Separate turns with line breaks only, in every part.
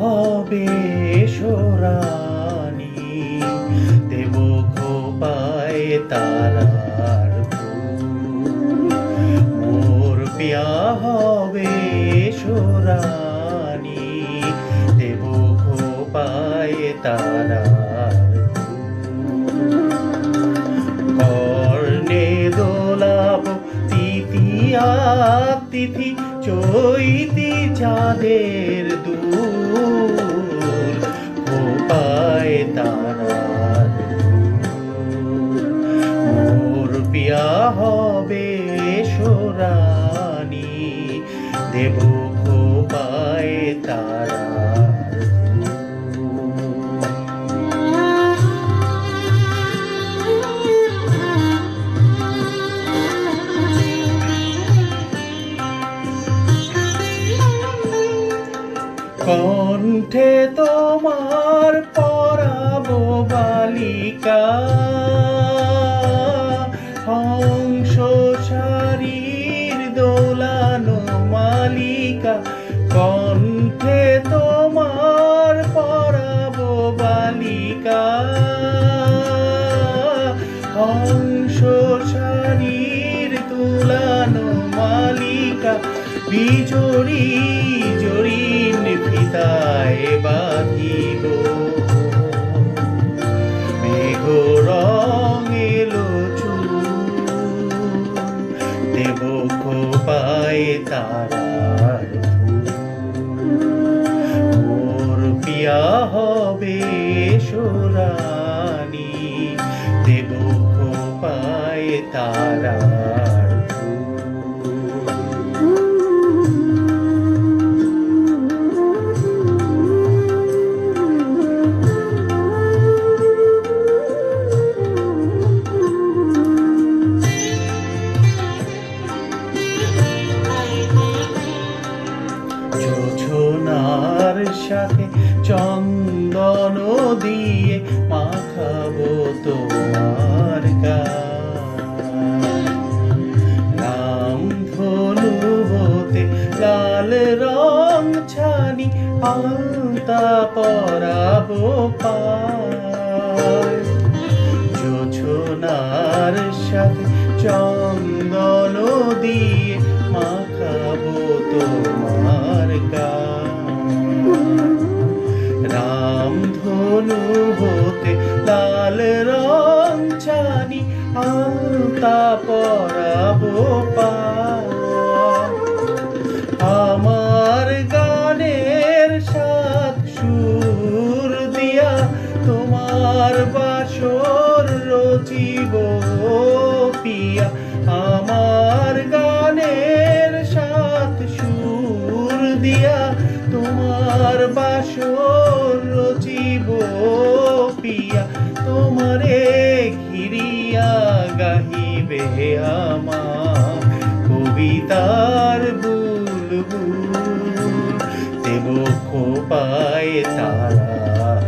হবে সোরানি দেব খোপায় তারার। মোর প্রিয়া হবে সোরানি দেব খোপায় তারার তৃতীয়া তিথি চৈতি চাঁদের দূর খোপায় তারার। মোর পিয়া হবে সোরানি দেব খোপায় তারার কণ্ঠে তোমার পরাবো বালিকা। হংস শারীর দোলানো মালিকা। কণ্ঠে তোমার পরাবো বালিকা। হংস শারীর তুলানো মালিকা। বিজড়ি ফিতায় বাঁধিব মেঘ রং এলো দেব খোপায় তারার। মোর পিয়া হবে সোরানি সাথে চন্দন দিয়ে মাখাবো তোমার গায়ে। রাম ধনু হতে লাল রং ছানি আলতা পরাবো পায় যোছনার সাথে চন্দন দিয়ে মাখাবো তোমার গায়ে। রং ছানি আলতা পরাবো। আমার গানের সাত সুর দিয়া তোমার বাসর রচিব পিয়া আমার গানের সাত সুর দিয়া তোমার বাসর রচিব তোমারে ঘিরিয়া গাহিবে আমার কবিতার বুলবুল দেব খোপায় তারার।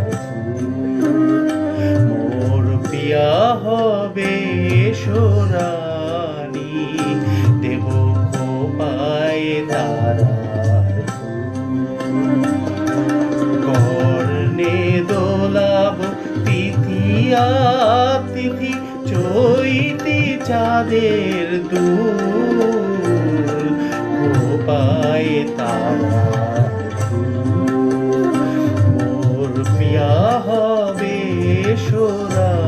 মোর পিয়া হবে সোরানি দিয়া তিথি চৈতি চাঁদের দূর পায় তারা মোর পিয়া হবে সোরা